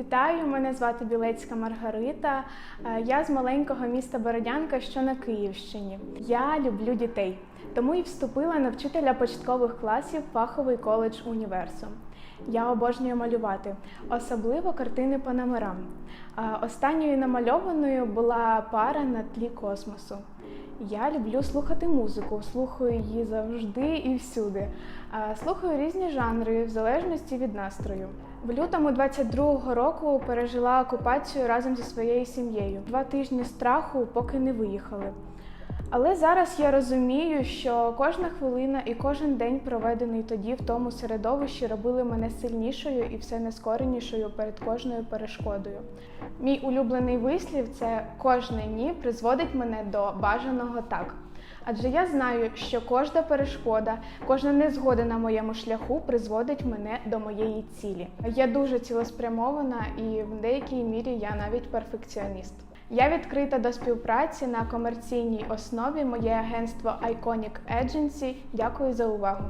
Вітаю, мене звати Білецька Маргарита. Е, Я з маленького міста Бородянка, що на Київщині. Я люблю дітей, тому і вступила на вчителя початкових класів фаховий коледж універсум. Я обожнюю малювати, особливо картини по номерам. Е, Останньою намальованою була пара на тлі космосу. Я люблю слухати музику, слухаю її завжди і всюди. Слухаю різні жанри в залежності від настрою. В лютому 22-го року пережила окупацію разом зі своєю сім'єю. Два тижні страху, поки не виїхали. Але зараз я розумію, що кожна хвилина і кожен день, проведений тоді в тому середовищі, робили мене сильнішою і все нескоренішою перед кожною перешкодою. Мій улюблений вислів це кожне ні призводить мене до бажаного так. Адже я знаю, що кожна перешкода, кожна незгода на моєму шляху призводить мене до моєї цілі. Я дуже цілеспрямована і в деякій мірі я навіть перфекціоніст. Я відкрита до співпраці на комерційній основі. Моє агентство Iconic Agency. Дякую за увагу.